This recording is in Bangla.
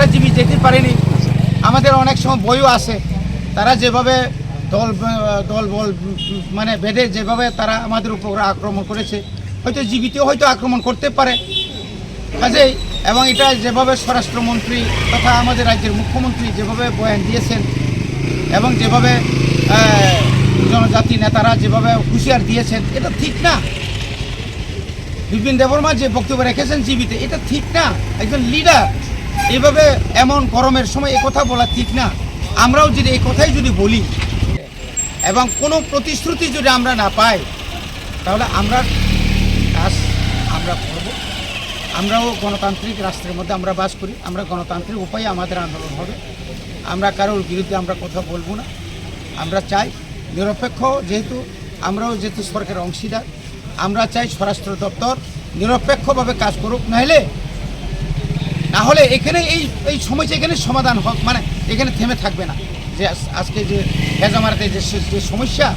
আমরা জীবিত যেতে পারিনি। আমাদের অনেক সময় বইও আছে। তারা যেভাবে দল দল বল মানে বেঁধে যেভাবে তারা আমাদের উপর আক্রমণ করেছে, হয়তো জীবিত হয়তো আক্রমণ করতে পারে। কাজেই এবং এটা যেভাবে স্বরাষ্ট্রমন্ত্রী তথা আমাদের রাজ্যের মুখ্যমন্ত্রী যেভাবে বয়ান দিয়েছেন এবং যেভাবে জনজাতি নেতারা যেভাবে হুঁশিয়ার দিয়েছেন, এটা ঠিক না। বিপিন দেববর্মা যে বক্তব্য রেখেছেন জীবিতে, এটা ঠিক না। একজন লিডার এভাবে এমন গরমের সময় কথা বলা ঠিক না। আমরাও যদি এই কথাই যদি বলি, এবং কোনো প্রতিশ্রুতি যদি আমরা না পাই, তাহলে আমরা কাজ আমরা করব। আমরাও গণতান্ত্রিক রাষ্ট্রের মধ্যে আমরা বাস করি। আমরা গণতান্ত্রিক উপায়ে আমাদের আন্দোলন হবে। আমরা কারোর বিরুদ্ধে আমরা কথা বলব না। আমরা চাই নিরপেক্ষ, যেহেতু আমরাও যেহেতু সরকারের অংশীদার, আমরা চাই স্বরাষ্ট্র দপ্তর নিরপেক্ষভাবে কাজ করুক। নাহলে না হলে এখানে এই এই সমস্যা এখানে সমাধান হোক মানে এখানে থেমে থাকবে না। যে আজকে যে হেজামারাতে যে সমস্যা